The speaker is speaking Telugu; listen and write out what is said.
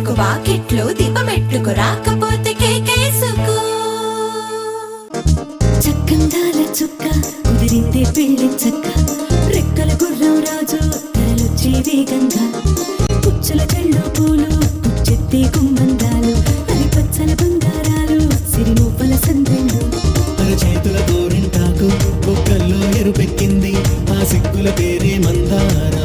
వాకిట్లో దీపమెట్టుకు రాకపోతే కేకేసుకో. చక్కందాల చుక్క కుదిరిందే పెళ్ళి చక్క. రెక్కల గుర్రం రాజు తరలొచ్చే వేగంగా పుచ్చల చెళ్ళు పూలు పుచ్చెత్తే గుమ్మందాలు. అది పచ్చల బంగారాలు సిరిమూపల సందెళ్ళు. తన చేతుల గోరింటాకు బొక్కల్లో ఎరుపెక్కింది. ఆ సిగ్గుల మందార.